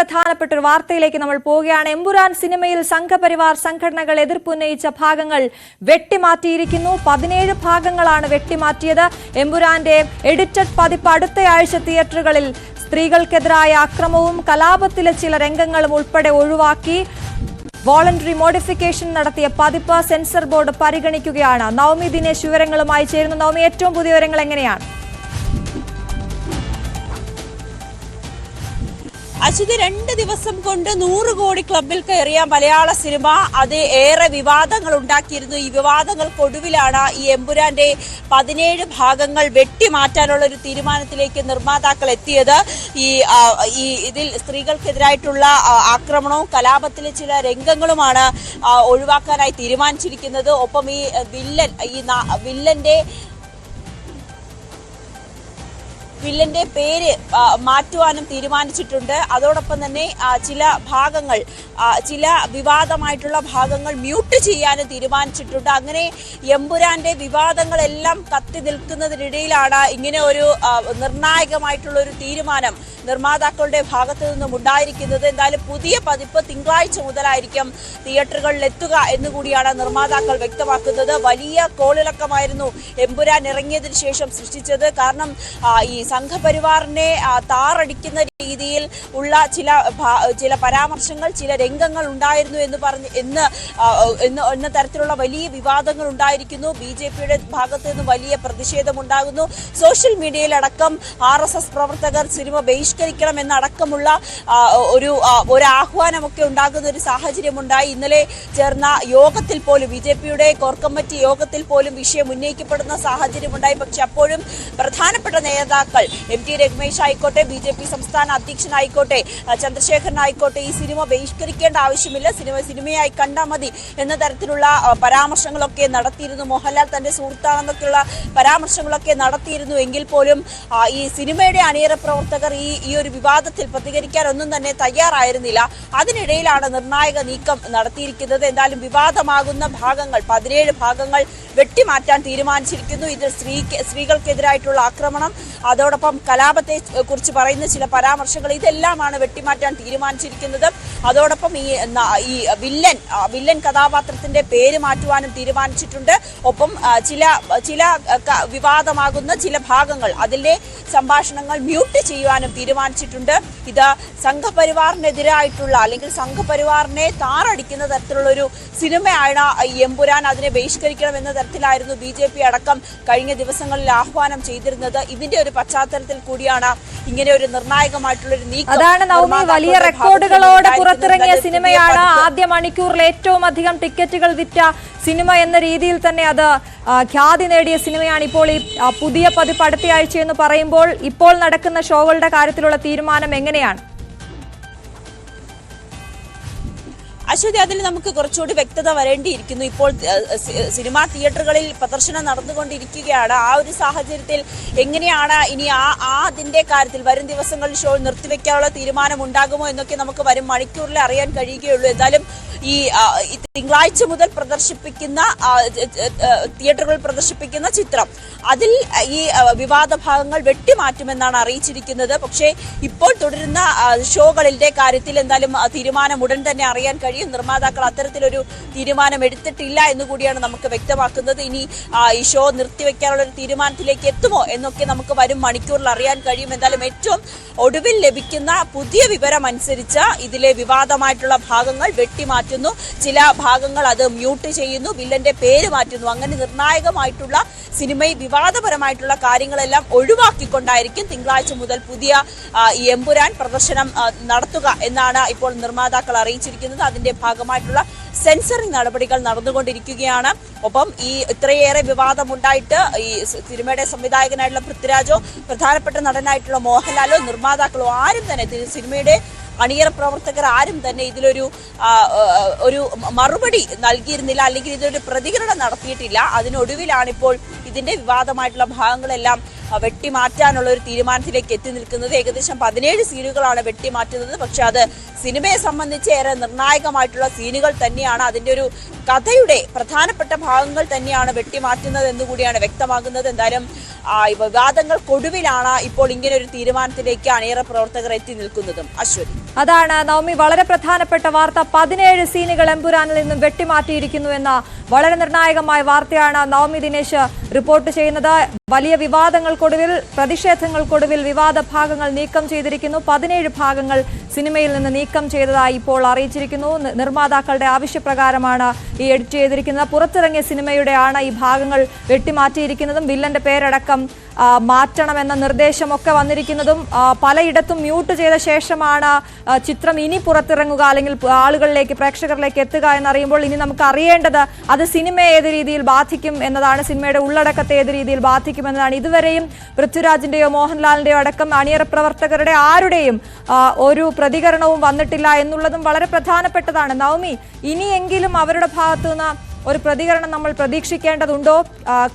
പ്രധാനപ്പെട്ട ഒരു വാർത്തയിലേക്ക് നമ്മൾ പോവുകയാണ്. എമ്പുരാൻ സിനിമയിൽ സംഘപരിവാർ സംഘടനകൾ എതിർപ്പുന്നയിച്ച ഭാഗങ്ങൾ വെട്ടിമാറ്റിയിരിക്കുന്നു. പതിനേഴ് ഭാഗങ്ങളാണ് വെട്ടിമാറ്റിയത്. എമ്പുരാന്റെ എഡിറ്റഡ് പതിപ്പ് അടുത്തയാഴ്ച തിയേറ്ററുകളിൽ സ്ത്രീകൾക്കെതിരായ അക്രമവും കലാപത്തിലെ ചില രംഗങ്ങളും ഉൾപ്പെടെ ഒഴിവാക്കി. വോളണ്ടറി മോഡിഫിക്കേഷൻ നടത്തിയ പതിപ്പ് സെൻസർ ബോർഡ് പരിഗണിക്കുകയാണ്. നവമി ദിനേശ് വിവരങ്ങളുമായി ചേരുന്ന. നവമി ഏറ്റവും പുതിയ വിവരങ്ങൾ എങ്ങനെയാണ്? അശ്വതി രണ്ട് ദിവസം കൊണ്ട് നൂറ് കോടി ക്ലബിൽ കയറിയ മലയാള സിനിമ. അത് ഏറെ വിവാദങ്ങൾ ഉണ്ടാക്കിയിരുന്നു. ഈ വിവാദങ്ങൾക്കൊടുവിലാണ് ഈ എമ്പുരാന്റെ പതിനേഴ് ഭാഗങ്ങൾ വെട്ടിമാറ്റാനുള്ള ഒരു തീരുമാനത്തിലേക്ക് നിർമ്മാതാക്കൾ എത്തിയത്. ഈ ഈ ഇതിൽ സ്ത്രീകൾക്കെതിരായിട്ടുള്ള ആക്രമണവും കലാപത്തിലെ ചില രംഗങ്ങളുമാണ് ഒഴിവാക്കാനായി തീരുമാനിച്ചിരിക്കുന്നത്. ഒപ്പം ഈ വില്ലൻ ഈ വില്ലന്റെ വില്ലന്റെ പേര് മാറ്റുവാനും തീരുമാനിച്ചിട്ടുണ്ട്. അതോടൊപ്പം തന്നെ ചില ഭാഗങ്ങൾ ചില വിവാദമായിട്ടുള്ള ഭാഗങ്ങൾ മ്യൂട്ട് ചെയ്യാനും തീരുമാനിച്ചിട്ടുണ്ട്. അങ്ങനെ എമ്പുരാന്റെ വിവാദങ്ങളെല്ലാം കത്തി നിൽക്കുന്നതിനിടയിലാണ് ഇങ്ങനെ ഒരു നിർണായകമായിട്ടുള്ള ഒരു തീരുമാനം നിർമ്മാതാക്കളുടെ ഭാഗത്തു നിന്നും ഉണ്ടായിരിക്കുന്നത്. എന്തായാലും പുതിയ പതിപ്പ് തിങ്കളാഴ്ച മുതലായിരിക്കും തിയേറ്ററുകളിൽ എത്തുക എന്നുകൂടിയാണ് നിർമ്മാതാക്കൾ വ്യക്തമാക്കുന്നത്. വലിയ കോളിളക്കമായിരുന്നു എമ്പുരാൻ ഇറങ്ങിയതിനു ശേഷം സൃഷ്ടിച്ചത്. കാരണം ഈ സംഘപരിവാറിനെ താറടിക്കുന്ന രീതിയിൽ ഉള്ള ചില ചില പരാമർശങ്ങൾ ചില രംഗങ്ങൾ ഉണ്ടായിരുന്നു എന്ന് പറഞ്ഞ് എന്ന് എന്ന് എന്ന തരത്തിലുള്ള വലിയ വിവാദങ്ങൾ ഉണ്ടായിരിക്കുന്നു. ബി ജെ പിയുടെ ഭാഗത്ത് നിന്ന് വലിയ പ്രതിഷേധമുണ്ടാകുന്നു സോഷ്യൽ മീഡിയയിലടക്കം ആർ എസ് എസ് പ്രവർത്തകർ സിനിമ ബഹിഷ്കരിക്കണം എന്നടക്കമുള്ള ഒരു ഒരു ആഹ്വാനമൊക്കെ ഉണ്ടാകുന്ന ഒരു സാഹചര്യമുണ്ടായി. ഇന്നലെ ചേർന്ന യോഗത്തിൽ പോലും ബി ജെ പിയുടെ കോർ കമ്മിറ്റി യോഗത്തിൽ പോലും വിഷയം ഉന്നയിക്കപ്പെടുന്ന സാഹചര്യമുണ്ടായി. പക്ഷെ അപ്പോഴും പ്രധാനപ്പെട്ട നേതാക്കൾ എം ടി രഘുമേഷ് ആയിക്കോട്ടെ ബി ജെ പി സംസ്ഥാന അധ്യക്ഷനായിക്കോട്ടെ ചന്ദ്രശേഖരനായിക്കോട്ടെ ഈ സിനിമ ബഹിഷ്കരിക്കേണ്ട ആവശ്യമില്ല. സിനിമ സിനിമയായി കണ്ടാൽ മതി എന്ന തരത്തിലുള്ള പരാമർശങ്ങളൊക്കെ നടത്തിയിരുന്നു. മോഹൻലാൽ തന്റെ സുഹൃത്താണെന്നൊക്കെയുള്ള പരാമർശങ്ങളൊക്കെ നടത്തിയിരുന്നു എങ്കിൽ പോലും ഈ സിനിമയുടെ അണിയറ പ്രവർത്തകർ ഈ ഈ ഒരു വിവാദത്തിൽ പ്രതികരിക്കാൻ ഒന്നും തന്നെ തയ്യാറായിരുന്നില്ല. അതിനിടയിലാണ് നിർണായക നീക്കം നടത്തിയിരിക്കുന്നത്. എന്തായാലും വിവാദമാകുന്ന ഭാഗങ്ങൾ പതിനേഴ് ഭാഗങ്ങൾ വെട്ടിമാറ്റാൻ തീരുമാനിച്ചിരിക്കുന്നു. ഇത് സ്ത്രീ സ്ത്രീകൾക്കെതിരായിട്ടുള്ള ആക്രമണം. അതോടൊപ്പം കലാപത്തെ കുറിച്ച് പറയുന്ന ചില പരാമർശങ്ങൾ ഇതെല്ലാമാണ് വെട്ടിമാറ്റാൻ തീരുമാനിച്ചിരിക്കുന്നത്. അതോടൊപ്പം ഈ ഈ വില്ലൻ വില്ലൻ കഥാപാത്രത്തിന്റെ പേര് മാറ്റുവാനും തീരുമാനിച്ചിട്ടുണ്ട്. ഒപ്പം ചില ചില വിവാദമാകുന്ന ചില ഭാഗങ്ങൾ അതിലെ സംഭാഷണങ്ങൾ മ്യൂട്ട് ചെയ്യുവാനും തീരുമാനിച്ചിട്ടുണ്ട്. ഇത് സംഘപരിവാറിനെതിരായിട്ടുള്ള അല്ലെങ്കിൽ സംഘപരിവാറിനെ താറടിക്കുന്ന തരത്തിലുള്ള ഒരു സിനിമയാണ് എമ്പുരാൻ. അതിനെ ബഹിഷ്കരിക്കണം എന്ന തരത്തിലായിരുന്നു ബി അടക്കം കഴിഞ്ഞ ദിവസങ്ങളിൽ ആഹ്വാനം ചെയ്തിരുന്നത്. ഇതിന്റെ ഒരു പശ്ചാത്തലത്തിൽ കൂടിയാണ് ഇങ്ങനെ ഒരു നിർണായകമായിട്ടുള്ള ഒരു നീക്കം അതാണ് നവമി വലിയ റെക്കോർഡുകളോടെ പുറത്തിറങ്ങിയ സിനിമയാണ് ആദ്യ മണിക്കൂറിൽ ഏറ്റവും അധികം ടിക്കറ്റുകൾ വിറ്റ സിനിമ എന്ന രീതിയിൽ തന്നെ അത് ഖ്യാതി നേടിയ സിനിമയാണ് ഇപ്പോൾ ഈ പുതിയ പതിപ്പ് അടുത്തയാഴ്ച എന്ന് പറയുമ്പോൾ ഇപ്പോൾ നടക്കുന്ന ഷോകളുടെ കാര്യത്തിലുള്ള തീരുമാനം എങ്ങനെയാണ്? അശ്വതി അതിൽ നമുക്ക് കുറച്ചുകൂടി വ്യക്തത വരേണ്ടിയിരിക്കുന്നു. ഇപ്പോൾ സിനിമാ തിയേറ്ററുകളിൽ പ്രദർശനം നടന്നുകൊണ്ടിരിക്കുകയാണ്. ആ ഒരു സാഹചര്യത്തിൽ എങ്ങനെയാണ് ഇനി ആ ആ അതിന്റെ കാര്യത്തിൽ വരും ദിവസങ്ങളിൽ ഷോ നിർത്തിവെക്കാനുള്ള തീരുമാനം ഉണ്ടാകുമോ എന്നൊക്കെ നമുക്ക് വരും മണിക്കൂറിൽ അറിയാൻ കഴിയുകയുള്ളൂ. എന്തായാലും ഈ തിങ്കളാഴ്ച മുതൽ പ്രദർശിപ്പിക്കുന്ന തിയേറ്ററുകളിൽ പ്രദർശിപ്പിക്കുന്ന ചിത്രം അതിൽ ഈ വിവാദ ഭാഗങ്ങൾ വെട്ടിമാറ്റുമെന്നാണ് അറിയിച്ചിരിക്കുന്നത്. പക്ഷേ ഇപ്പോൾ തുടരുന്ന ഷോകളിലെ കാര്യത്തിൽ എന്തായാലും തീരുമാനം ഉടൻ തന്നെ അറിയാൻ കഴിയും. നിർമ്മാതാക്കൾ അത്തരത്തിലൊരു തീരുമാനം എടുത്തിട്ടില്ല എന്ന് കൂടിയാണ് നമുക്ക് വ്യക്തമാക്കുന്നത്. ഇനി ഈ ഷോ നിർത്തിവെക്കാനുള്ള ഒരു തീരുമാനത്തിലേക്ക് എത്തുമോ എന്നൊക്കെ നമുക്ക് വരും മണിക്കൂറിൽ അറിയാൻ കഴിയും. എന്തായാലും ഏറ്റവും ഒടുവിൽ ലഭിക്കുന്ന പുതിയ വിവരം അനുസരിച്ച് ഇതിലെ വിവാദമായിട്ടുള്ള ഭാഗങ്ങൾ വെട്ടിമാറ്റുന്നു. ചില ഭാഗങ്ങൾ അത് മ്യൂട്ട് ചെയ്യുന്നു. വില്ലന്റെ പേര് മാറ്റുന്നു. അങ്ങനെ നിർണായകമായിട്ടുള്ള സിനിമയിൽ വിവാദപരമായിട്ടുള്ള കാര്യങ്ങളെല്ലാം ഒഴിവാക്കിക്കൊണ്ടായിരിക്കും തിങ്കളാഴ്ച മുതൽ പുതിയ ഈ എമ്പുരാൻ പ്രദർശനം നടത്തുക എന്നാണ് ഇപ്പോൾ നിർമ്മാതാക്കൾ അറിയിച്ചിരിക്കുന്നത്. അതിന്റെ ഭാഗമായിട്ടുള്ള സെൻസറിംഗ് നടപടികൾ നടന്നുകൊണ്ടിരിക്കുകയാണ്. ഒപ്പം ഈ ഇത്രയേറെ വിവാദമുണ്ടായിട്ട് ഈ സിനിമയുടെ സംവിധായകനായിട്ടുള്ള പൃഥ്വിരാജോ പ്രധാനപ്പെട്ട നടനായിട്ടുള്ള മോഹൻലാലോ നിർമ്മാതാക്കളോ ആരും തന്നെ സിനിമയുടെ അണിയറ പ്രവർത്തകർ ആരും തന്നെ ഇതിലൊരു ഒരു മറുപടി നൽകിയിരുന്നില്ല അല്ലെങ്കിൽ ഇതിലൊരു പ്രതികരണം നടത്തിയിട്ടില്ല. അതിനൊടുവിലാണിപ്പോൾ ഇതിന്റെ വിവാദമായിട്ടുള്ള ഭാഗങ്ങളെല്ലാം വെട്ടിമാറ്റാനുള്ള ഒരു തീരുമാനത്തിലേക്ക് എത്തി നിൽക്കുന്നത്. ഏകദേശം പതിനേഴ് സീനുകളാണ് വെട്ടിമാറ്റുന്നത്. പക്ഷെ അത് സിനിമയെ സംബന്ധിച്ച് ഏറെ നിർണായകമായിട്ടുള്ള സീനുകൾ തന്നെയാണ്. അതിന്റെ ഒരു കഥയുടെ പ്രധാനപ്പെട്ട ഭാഗങ്ങൾ തന്നെയാണ് വെട്ടിമാറ്റുന്നത് എന്നുകൂടിയാണ് വ്യക്തമാകുന്നത്. എന്തായാലും വിവാദങ്ങൾക്കൊടുവിലാണ് ഇപ്പോൾ ഇങ്ങനെ ഒരു തീരുമാനത്തിലേക്ക് അണിയറ പ്രവർത്തകർ എത്തി നിൽക്കുന്നതും. അശ്വതി. അതാണ് നവമി വളരെ പ്രധാനപ്പെട്ട വാർത്ത. പതിനേഴ് സീനുകൾ എമ്പുരാനിൽ നിന്നും വെട്ടിമാറ്റിയിരിക്കുന്നു എന്ന വളരെ നിർണായകമായ വാർത്തയാണ് നവമി ദിനേശ് റിപ്പോർട്ട് ചെയ്യുന്നത്. വലിയ വിവാദങ്ങൾക്കൊടുവിൽ പ്രതിഷേധങ്ങൾക്കൊടുവിൽ വിവാദ ഭാഗങ്ങൾ നീക്കം ചെയ്തിരിക്കുന്നു. പതിനേഴ് ഭാഗങ്ങൾ സിനിമയിൽ നിന്ന് നീക്കം ചെയ്തതായി ഇപ്പോൾ അറിയിച്ചിരിക്കുന്നു. നിർമ്മാതാക്കളുടെ ആവശ്യപ്രകാരമാണ് ഈ എഡിറ്റ് ചെയ്തിരിക്കുന്നത്. പുറത്തിറങ്ങിയ സിനിമയുടെ ആണ് ഈ ഭാഗങ്ങൾ വെട്ടിമാറ്റിയിരിക്കുന്നതും വില്ലന്റെ പേരടക്കം മാറ്റണമെന്ന നിർദ്ദേശമൊക്കെ വന്നിരിക്കുന്നതും പലയിടത്തും മ്യൂട്ട് ചെയ്ത ശേഷമാണ് ചിത്രം ഇനി പുറത്തിറങ്ങുക അല്ലെങ്കിൽ ആളുകളിലേക്ക് പ്രേക്ഷകരിലേക്ക് എത്തുക എന്നറിയുമ്പോൾ ഇനി നമുക്ക് അറിയേണ്ടത് അത് സിനിമയെ ഏത് രീതിയിൽ ബാധിക്കും എന്നതാണ് സിനിമയുടെ ഉള്ളടക്കത്തെ ഏത് രീതിയിൽ ബാധിക്കും എന്നതാണ്. ഇതുവരെയും പൃഥ്വിരാജിന്റെയോ മോഹൻലാലിന്റെയോ അടക്കം അണിയറ പ്രവർത്തകരുടെ ആരുടെയും ഒരു പ്രതികരണവും വന്നിട്ടില്ല എന്നുള്ളതും വളരെ പ്രധാനപ്പെട്ടതാണ്. നവമി ഇനിയെങ്കിലും അവരുടെ ഭാഗത്തു നിന്ന് ഒരു പ്രതികരണം നമ്മൾ പ്രതീക്ഷിക്കേണ്ടതുണ്ടോ?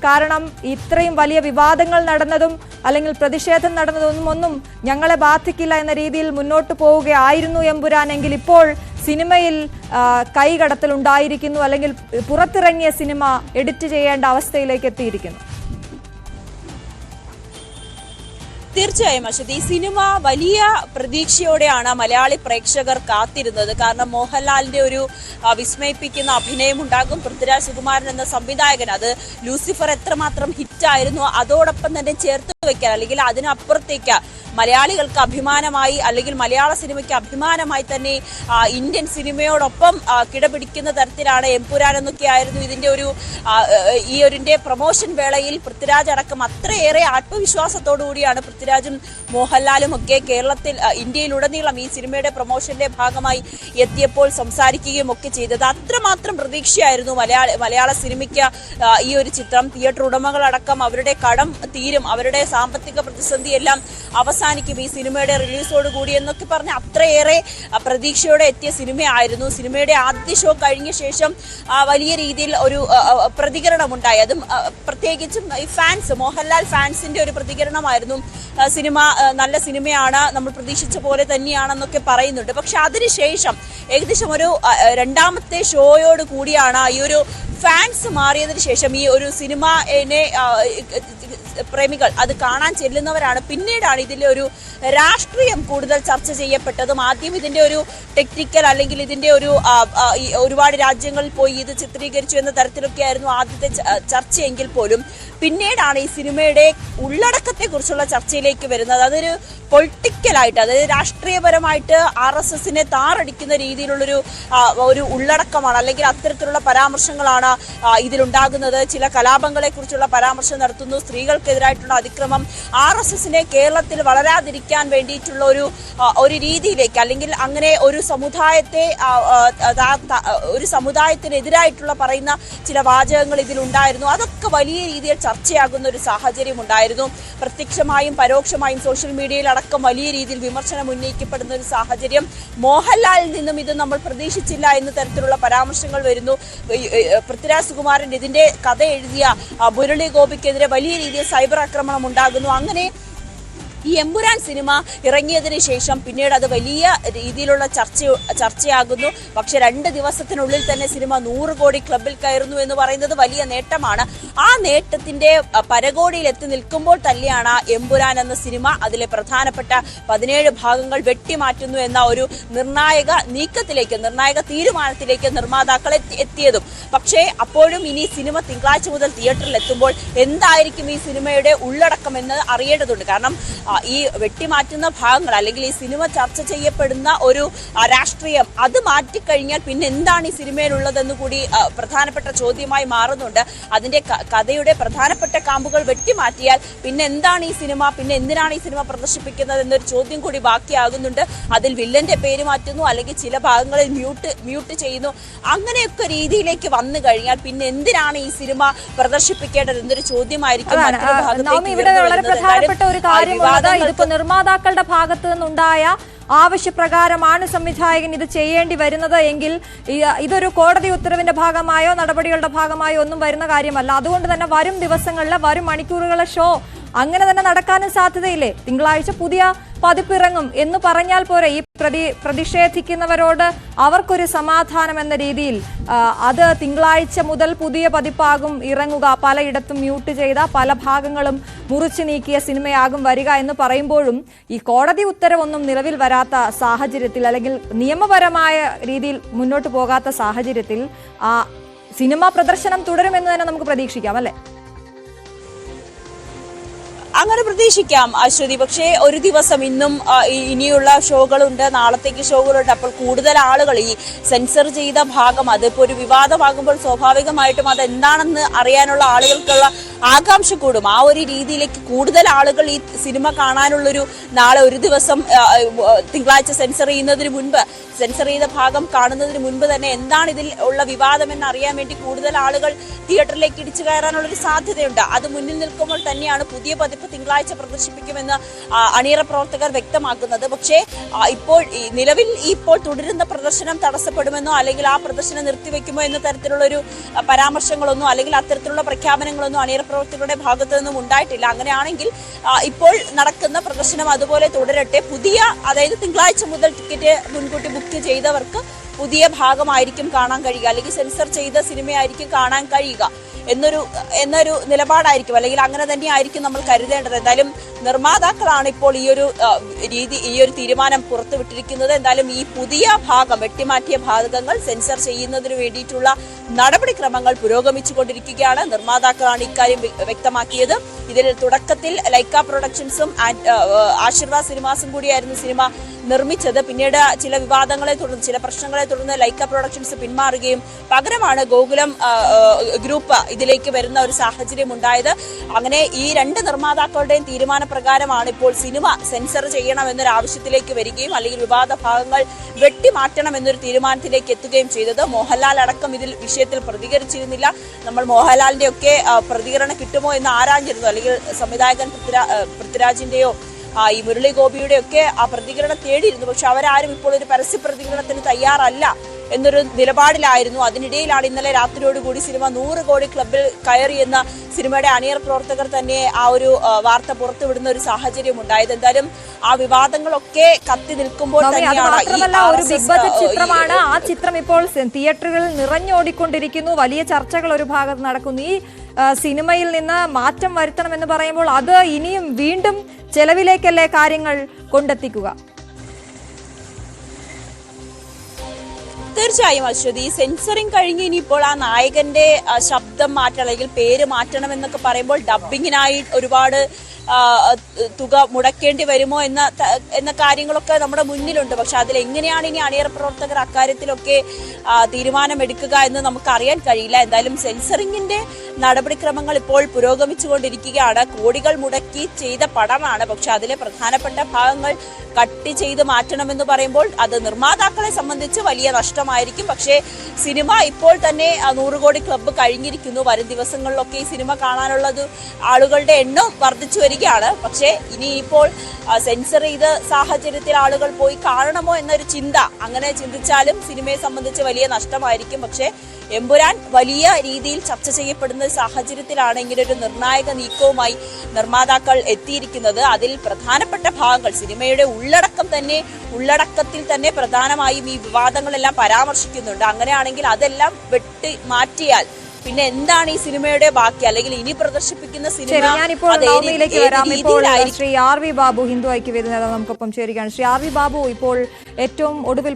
കാരണം ഇത്രയും വലിയ വിവാദങ്ങൾ നടന്നതും അല്ലെങ്കിൽ പ്രതിഷേധം നടന്നതൊന്നും ഒന്നും ഞങ്ങളെ ബാധിക്കില്ല എന്ന രീതിയിൽ മുന്നോട്ട് പോവുകയായിരുന്നു എമ്പുരാനെങ്കിൽ ഇപ്പോൾ സിനിമയിൽ കൈകടത്തൽ ഉണ്ടായിരിക്കുന്നു അല്ലെങ്കിൽ പുറത്തിറങ്ങിയ സിനിമ എഡിറ്റ് ചെയ്യേണ്ട അവസ്ഥയിലേക്ക് എത്തിയിരിക്കുന്നു. തീർച്ചയായും അശ്വതി ഈ സിനിമ വലിയ പ്രതീക്ഷയോടെയാണ് മലയാളി പ്രേക്ഷകർ കാത്തിരുന്നത്. കാരണം മോഹൻലാലിന്റെ ഒരു വിസ്മയിപ്പിക്കുന്ന അഭിനയം ഉണ്ടാകും. പൃഥ്വിരാജ് സുകുമാരൻ എന്ന സംവിധായകൻ അത് ലൂസിഫർ എത്രമാത്രം ഹിറ്റായിരുന്നു അതോടൊപ്പം തന്നെ ചേർത്ത് വെക്കാൻ അല്ലെങ്കിൽ അതിനപ്പുറത്തേക്ക് മലയാളികൾക്ക് അഭിമാനമായി അല്ലെങ്കിൽ മലയാള സിനിമയ്ക്ക് അഭിമാനമായി തന്നെ ഇന്ത്യൻ സിനിമയോടൊപ്പം കിടപിടിക്കുന്ന തരത്തിലാണ് എംപുരാൻ എന്നൊക്കെയായിരുന്നു ഇതിന്റെ ഒരു ഈ ഒരു പ്രൊമോഷൻ വേളയിൽ പൃഥ്വിരാജ് അടക്കം അത്രയേറെ ആത്മവിശ്വാസത്തോടു കൂടിയാണ് പൃഥ്വിരാജും മോഹൻലാലും ഒക്കെ കേരളത്തിൽ ഇന്ത്യയിലുടനീളം ഈ സിനിമയുടെ പ്രൊമോഷന്റെ ഭാഗമായി എത്തിയപ്പോൾ സംസാരിക്കുകയും ഒക്കെ ചെയ്തത്. അത്രമാത്രം പ്രതീക്ഷയായിരുന്നു മലയാള മലയാള സിനിമയ്ക്ക് ഈ ഒരു ചിത്രം. തിയേറ്റർ ഉടമകളടക്കം അവരുടെ കടം തീരും. അവരുടെ സാമ്പത്തിക പ്രതിസന്ധി എല്ലാം അവസാനിക്കും ഈ സിനിമയുടെ റിലീസോട് കൂടി എന്നൊക്കെ പറഞ്ഞ് അത്രയേറെ പ്രതീക്ഷയോടെ എത്തിയ സിനിമയായിരുന്നു. സിനിമയുടെ ആദ്യ ഷോ കഴിഞ്ഞ ശേഷം വലിയ രീതിയിൽ ഒരു പ്രതികരണമുണ്ടായി. അതും പ്രത്യേകിച്ചും ഈ ഫാൻസ് മോഹൻലാൽ ഫാൻസിന്റെ ഒരു പ്രതികരണമായിരുന്നു. സിനിമ നല്ല സിനിമയാണ് നമ്മൾ പ്രതീക്ഷിച്ച പോലെ തന്നെയാണെന്നൊക്കെ പറയുന്നുണ്ട്. പക്ഷെ അതിനുശേഷം ഏകദേശം ഒരു രണ്ടാമത്തെ ഷോയോട് കൂടിയാണ് ഈ ഒരു ഫാൻസ് മാറിയതിനു ശേഷം ഈ ഒരു സിനിമയെ പ്രേമികൾ അത് കാണാൻ ചെല്ലുന്നവരാണ്. പിന്നീടാണ് ഇതിലെ ഒരു രാഷ്ട്രീയം കൂടുതൽ ചർച്ച ചെയ്യപ്പെട്ടതും ആദ്യം ഇതിന്റെ ഒരു ടെക്നിക്കൽ അല്ലെങ്കിൽ ഇതിന്റെ ഒരു ഒരുപാട് രാജ്യങ്ങളിൽ പോയി ഇത് ചിത്രീകരിച്ചു എന്ന തരത്തിലൊക്കെ ആയിരുന്നു ആദ്യത്തെ ചർച്ചയെങ്കിൽ പോലും. പിന്നീടാണ് ഈ സിനിമയുടെ ഉള്ളടക്കത്തെ കുറിച്ചുള്ള ചർച്ചയിലേക്ക് വരുന്നത്. അതൊരു പൊളിറ്റിക്കലായിട്ട് അതായത് രാഷ്ട്രീയപരമായിട്ട് ആർ എസ് എസിനെ താറടിക്കുന്ന രീതിയിലുള്ളൊരു ഒരു ഉള്ളടക്കമാണ് അല്ലെങ്കിൽ അത്തരത്തിലുള്ള പരാമർശങ്ങളാണ് ഇതിലുണ്ടാകുന്നത്. ചില കലാപങ്ങളെ കുറിച്ചുള്ള പരാമർശം നടത്തുന്നു. സ്ത്രീകൾക്കെതിരായിട്ടുള്ള അതിക്രമം ആർ എസ് എസിനെ കേരളത്തിൽ വളരാതിരിക്കാൻ വേണ്ടിയിട്ടുള്ള ഒരു ഒരു രീതിയിലേക്ക് അല്ലെങ്കിൽ അങ്ങനെ ഒരു സമുദായത്തെ ഒരു സമുദായത്തിനെതിരായിട്ടുള്ള പറയുന്ന ചില വാചകങ്ങൾ ഇതിലുണ്ടായിരുന്നു. അതൊക്കെ വലിയ രീതിയിൽ ചർച്ചയാകുന്ന ഒരു സാഹചര്യം ഉണ്ടായിരുന്നു. പ്രത്യക്ഷമായും പരോക്ഷമായും സോഷ്യൽ മീഡിയയിൽ അടക്കം വലിയ രീതിയിൽ വിമർശനം ഉന്നയിക്കപ്പെടുന്ന ഒരു സാഹചര്യം. മോഹൻലാലിൽ നിന്നും ഇത് നമ്മൾ പ്രതീക്ഷിച്ചില്ല എന്ന തരത്തിലുള്ള പരാമർശങ്ങൾ വരുന്നു. പൃഥ്വിരാജ് സുകുമാരൻ ഇതിന്റെ കഥ എഴുതിയ മുരളി ഗോപിക്കെതിരെ വലിയ രീതിയിൽ സൈബർ ആക്രമണം ഉണ്ടാകുന്നു. അങ്ങനെ ഈ എമ്പുരാൻ സിനിമ ഇറങ്ങിയതിന് ശേഷം പിന്നീട് അത് വലിയ രീതിയിലുള്ള ചർച്ച ചർച്ചയാകുന്നു. പക്ഷെ രണ്ട് ദിവസത്തിനുള്ളിൽ തന്നെ സിനിമ നൂറ് കോടി ക്ലബിൽ കയറുന്നു എന്ന് പറയുന്നത് വലിയ നേട്ടമാണ്. ആ നേട്ടത്തിന്റെ പരകോടിയിൽ എത്തി നിൽക്കുമ്പോൾ തന്നെയാണ് എമ്പുരാൻ എന്ന സിനിമ അതിലെ പ്രധാനപ്പെട്ട പതിനേഴ് ഭാഗങ്ങൾ വെട്ടിമാറ്റുന്നു എന്ന ഒരു നിർണായക നീക്കത്തിലേക്ക് നിർണായക തീരുമാനത്തിലേക്ക് നിർമ്മാതാക്കൾ എത്തിയതും. പക്ഷേ അപ്പോഴും ഇനി സിനിമ തിങ്കളാഴ്ച മുതൽ തിയേറ്ററിൽ എത്തുമ്പോൾ എന്തായിരിക്കും ഈ സിനിമയുടെ ഉള്ളടക്കം എന്ന് അറിയേണ്ടതുണ്ട്. കാരണം ഈ വെട്ടിമാറ്റുന്ന ഭാഗങ്ങൾ അല്ലെങ്കിൽ ഈ സിനിമ ചർച്ച ചെയ്യപ്പെടുന്ന ഒരു രാഷ്ട്രീയം അത് മാറ്റിക്കഴിഞ്ഞാൽ പിന്നെ എന്താണ് ഈ സിനിമയിലുള്ളതെന്ന് കൂടി പ്രധാനപ്പെട്ട ചോദ്യമായി മാറുന്നുണ്ട്. അതിന്റെ കഥയുടെ പ്രധാനപ്പെട്ട കാമ്പുകൾ വെട്ടിമാറ്റിയാൽ പിന്നെ എന്താണ് ഈ സിനിമ? പിന്നെ എന്തിനാണ് ഈ സിനിമ പ്രദർശിപ്പിക്കുന്നത് എന്നൊരു ചോദ്യം കൂടി ബാക്കിയാകുന്നുണ്ട്. അതിൽ വില്ലന്റെ പേര് മാറ്റുന്നു അല്ലെങ്കിൽ ചില ഭാഗങ്ങളിൽ മ്യൂട്ട് മ്യൂട്ട് ചെയ്യുന്നു. അങ്ങനെയൊക്കെ രീതിയിലേക്ക് വന്നു കഴിഞ്ഞാൽ പിന്നെ എന്തിനാണ് ഈ സിനിമ പ്രദർശിപ്പിക്കേണ്ടത് എന്നൊരു ചോദ്യമായിരിക്കും ഇവിടെ വളരെ. പ്രധാനപ്പെട്ട ഒരു ഇതിപ്പോ നിർമ്മാതാക്കളുടെ ഭാഗത്തു നിന്നുണ്ടായ ആവശ്യപ്രകാരമാണ് സംവിധായകൻ ഇത് ചെയ്യേണ്ടി വരുന്നത് എങ്കിൽ ഇതൊരു കോടതി ഉത്തരവിന്റെ ഭാഗമായോ നടപടികളുടെ ഭാഗമായോ ഒന്നും വരുന്ന കാര്യമല്ല. അതുകൊണ്ട് തന്നെ വരും ദിവസങ്ങളിലെ വരും മണിക്കൂറുകളെ ഷോ അങ്ങനെ തന്നെ നടക്കാനും സാധ്യതയില്ലേ? തിങ്കളാഴ്ച പുതിയ പതിപ്പിറങ്ങും എന്ന് പറഞ്ഞാൽ പോരെ ഈ പ്രതി പ്രതിഷേധിക്കുന്നവരോട് അവർക്കൊരു സമാധാനം എന്ന രീതിയിൽ അത് തിങ്കളാഴ്ച മുതൽ പുതിയ പതിപ്പാകും ഇറങ്ങുക പലയിടത്തും മ്യൂട്ട് ചെയ്ത പല ഭാഗങ്ങളും മുറിച്ചു നീക്കിയ സിനിമയാകും വരിക എന്ന് പറയുമ്പോഴും ഈ കോടതി ഉത്തരവൊന്നും നിലവിൽ വരാത്ത സാഹചര്യത്തിൽ അല്ലെങ്കിൽ നിയമപരമായ രീതിയിൽ മുന്നോട്ട് പോകാത്ത സാഹചര്യത്തിൽ ആ സിനിമ പ്രദർശനം തുടരുമെന്ന് തന്നെ നമുക്ക് പ്രതീക്ഷിക്കാം അല്ലേ? അങ്ങനെ പ്രതീക്ഷിക്കാം അശ്വതി. പക്ഷേ ഒരു ദിവസം ഇന്നും ഇനിയുള്ള ഷോകളുണ്ട് നാളത്തേക്ക് ഷോകളുണ്ട്. അപ്പോൾ കൂടുതൽ ആളുകൾ ഈ സെൻസർ ചെയ്ത ഭാഗം അതിപ്പോൾ ഒരു വിവാദമാകുമ്പോൾ സ്വാഭാവികമായിട്ടും അത് എന്താണെന്ന് അറിയാനുള്ള ആളുകൾക്കുള്ള ആകാംക്ഷ കൂടും. ആ ഒരു രീതിയിലേക്ക് കൂടുതൽ ആളുകൾ ഈ സിനിമ കാണാനുള്ളൊരു നാളെ ഒരു ദിവസം തിങ്കളാഴ്ച സെൻസർ ചെയ്യുന്നതിന് മുൻപ് സെൻസർ ചെയ്ത ഭാഗം കാണുന്നതിന് മുൻപ് തന്നെ എന്താണ് ഇതിൽ ഉള്ള വിവാദം എന്ന് അറിയാൻ വേണ്ടി കൂടുതൽ ആളുകൾ തിയേറ്ററിലേക്ക് ഇടിച്ചു കയറാനുള്ളൊരു സാധ്യതയുണ്ട്. അത് മുന്നിൽ നിൽക്കുമ്പോൾ തന്നെയാണ് പുതിയ പതിപ്പ് തിങ്കളാഴ്ച പ്രദർശിപ്പിക്കുമെന്ന് അണിയറ പ്രവർത്തകർ വ്യക്തമാക്കുന്നത്. പക്ഷേ ഇപ്പോൾ നിലവിൽ ഇപ്പോൾ തുടരുന്ന പ്രദർശനം തടസ്സപ്പെടുമെന്നോ അല്ലെങ്കിൽ ആ പ്രദർശനം നിർത്തിവെക്കുമോ എന്ന തരത്തിലുള്ള ഒരു പരാമർശങ്ങളൊന്നും അല്ലെങ്കിൽ അത്തരത്തിലുള്ള പ്രഖ്യാപനങ്ങളൊന്നും അണിയറ പ്രവർത്തകരുടെ ഭാഗത്തു നിന്നും ഉണ്ടായിട്ടില്ല. അങ്ങനെയാണെങ്കിൽ ഇപ്പോൾ നടക്കുന്ന പ്രദർശനം അതുപോലെ തുടരട്ടെ. പുതിയ അതായത് തിങ്കളാഴ്ച മുതൽ ടിക്കറ്റ് മുൻകൂട്ടി ബുക്ക് ചെയ്തവർക്ക് പുതിയ ഭാഗമായിരിക്കും കാണാൻ കഴിയുക. അല്ലെങ്കിൽ സെൻസർ ചെയ്ത സിനിമയായിരിക്കും കാണാൻ കഴിയുക. എന്നൊരു എന്നൊരു നിലപാടായിരിക്കും. അല്ലെങ്കിൽ അങ്ങനെ തന്നെ ആയിരിക്കും നമ്മൾ കരുതേണ്ടത്. എന്തായാലും നിർമ്മാതാക്കളാണ് ഇപ്പോൾ ഈ ഒരു രീതി ഈ ഒരു തീരുമാനം പുറത്തുവിട്ടിരിക്കുന്നത് എന്തായാലും ഈ പുതിയ ഭാഗം വെട്ടിമാറ്റിയ ഭാഗങ്ങൾ സെൻസർ ചെയ്യുന്നതിന് വേണ്ടിയിട്ടുള്ള നടപടിക്രമങ്ങൾ പുരോഗമിച്ചുകൊണ്ടിരിക്കുകയാണ്. നിർമ്മാതാക്കളാണ് ഇക്കാര്യം വ്യ- വ്യക്തമാക്കിയത്. ഇതിൽ തുടക്കത്തിൽ ലൈക്ക പ്രൊഡക്ഷൻസും ആശീർവാദ് സിനിമാസും കൂടിയായിരുന്നു സിനിമ നിർമ്മിച്ചത്. പിന്നീട് ചില വിവാദങ്ങളെ തുടർന്ന് ചില പ്രശ്നങ്ങളെ തുടർന്ന് ലൈക്ക പ്രൊഡക്ഷൻസ് പിന്മാറുകയും പകരമാണ് ഗോകുലം ഗ്രൂപ്പ് ഇതിലേക്ക് വരുന്ന ഒരു സാഹചര്യം ഉണ്ടായത്. അങ്ങനെ ഈ രണ്ട് നിർമ്മാതാക്കളുടെയും തീരുമാനപ്രകാരമാണ് ഇപ്പോൾ സിനിമ സെൻസർ ചെയ്യണം എന്നൊരു ആവശ്യത്തിലേക്ക് വരികയും അല്ലെങ്കിൽ വിവാദ ഭാഗങ്ങൾ വെട്ടിമാറ്റണം എന്നൊരു തീരുമാനത്തിലേക്ക് എത്തുകയും ചെയ്തത്. മോഹൻലാൽ അടക്കം ഇതിൽ വിഷയത്തിൽ പ്രതികരിച്ചിരുന്നില്ല. നമ്മൾ മോഹൻലാലിന്റെ ഒക്കെ പ്രതികരണം കിട്ടുമോ എന്ന് ആരാഞ്ഞിരുന്നു. അല്ലെങ്കിൽ സംവിധായകൻ പൃഥ്വിരാ- പൃഥ്വിരാജിന്റെയോ ഈ മുരളി ഗോപിയുടെ ഒക്കെ ആ പ്രതികരണം തേടിയിരുന്നു. പക്ഷെ അവരാരും ഇപ്പോൾ ഒരു പരസ്യ പ്രതികരണത്തിന് തയ്യാറല്ല. എന്നൊരു നിലപാടിലായിരുന്നു. അതിനിടയിലാണ് ഇന്നലെ രാത്രിയോടുകൂടി സിനിമ നൂറ് കോടി ക്ലബിൽ കയറിയെന്ന സിനിമയുടെ അണിയർ പ്രവർത്തകർ തന്നെ ആ ഒരു വാർത്ത പുറത്തുവിടുന്ന ഒരു സാഹചര്യം ഉണ്ടായത് എന്തായാലും ആ വിവാദങ്ങളൊക്കെ കത്തി നിൽക്കുമ്പോൾ തന്നെയാണ് ഒരു ബിഗ് ബജറ്റ് ചിത്രമാണ്. ആ ചിത്രം ഇപ്പോൾ തിയേറ്ററുകളിൽ നിറഞ്ഞോടിക്കൊണ്ടിരിക്കുന്നു. വലിയ ചർച്ചകൾ ഒരു ഭാഗത്ത് നടക്കുന്നു. ഈ സിനിമയിൽ നിന്ന് മാറ്റം വരുത്തണമെന്ന് പറയുമ്പോൾ അത് ഇനിയും വീണ്ടും ചെലവിലേക്കല്ലേ കാര്യങ്ങൾ കൊണ്ടെത്തിക്കുക? തീർച്ചയായും അശ്വതി. സെൻസറിങ് കഴിഞ്ഞ് ഇനിയിപ്പോൾ ആ നായകന്റെ ശബ്ദം മാറ്റണം അല്ലെങ്കിൽ പേര് മാറ്റണം എന്നൊക്കെ പറയുമ്പോൾ ഡബിങ്ങിനായി ഒരുപാട് തുക മുടക്കേണ്ടി വരുമോ എന്ന എന്ന കാര്യങ്ങളൊക്കെ നമ്മുടെ മുന്നിലുണ്ട്. പക്ഷെ അതിൽ എങ്ങനെയാണ് ഇനി അണിയറ പ്രവർത്തകർ അക്കാര്യത്തിലൊക്കെ തീരുമാനമെടുക്കുക എന്ന് നമുക്ക് അറിയാൻ കഴിയില്ല. എന്തായാലും സെൻസറിങ്ങിന്റെ നടപടിക്രമങ്ങൾ ഇപ്പോൾ പുരോഗമിച്ചുകൊണ്ടിരിക്കുകയാണ്. കോടികൾ മുടക്കി ചെയ്ത പടമാണ് പക്ഷെ അതിലെ പ്രധാനപ്പെട്ട ഭാഗങ്ങൾ കട്ട് ചെയ്ത് മാറ്റണമെന്ന് പറയുമ്പോൾ അത് നിർമ്മാതാക്കളെ സംബന്ധിച്ച് വലിയ നഷ്ടമായിരിക്കും. പക്ഷേ സിനിമ ഇപ്പോൾ തന്നെ നൂറ് കോടി ക്ലബ്ബ് കഴിഞ്ഞിരിക്കുന്നു. വരും ദിവസങ്ങളിലൊക്കെ ഈ സിനിമ കാണാനുള്ളത് ആളുകളുടെ എണ്ണം വർദ്ധിച്ചു വരികയാണ് പക്ഷേ ഇനിയിപ്പോൾ സെൻസർ ചെയ്ത സാഹചര്യത്തിൽ ആളുകൾ പോയി കാണണമോ എന്നൊരു ചിന്ത അങ്ങനെ ചിന്തിച്ചാലും സിനിമയെ സംബന്ധിച്ച് വലിയ നഷ്ടമായിരിക്കും. പക്ഷേ എമ്പുരാൻ വലിയ രീതിയിൽ ചർച്ച ചെയ്യപ്പെടുന്ന സാഹചര്യത്തിലാണെങ്കിൽ ഒരു നിർണായക നീക്കവുമായി നിർമ്മാതാക്കൾ എത്തിയിരിക്കുന്നത് അതിൽ പ്രധാനപ്പെട്ട ഭാഗങ്ങൾ സിനിമയുടെ ഉള്ളടക്കം തന്നെ ഉള്ളടക്കത്തിൽ തന്നെ പ്രധാനമായും ഈ വിവാദങ്ങളെല്ലാം പരാമർശിക്കുന്നുണ്ട്. അങ്ങനെയാണെങ്കിൽ അതെല്ലാം വെട്ടി മാറ്റിയാൽ പിന്നെ എന്താണ് ഈ സിനിമയുടെ ബാക്കി? അല്ലെങ്കിൽ ഇനി പ്രദർശിപ്പിക്കുന്ന സിനിമ ഞാനിപ്പോൾ നവമിയിലേക്ക് വരാം. ഇപ്പോൾ ശ്രീ ആർ വി ബാബു ഹിന്ദു ഐക്യവേദി നേതാവ് നമുക്കൊപ്പം ചേരുകയാണ്. ശ്രീ ആർ വി ബാബു ഇപ്പോൾ ഏറ്റവും ഒടുവിൽ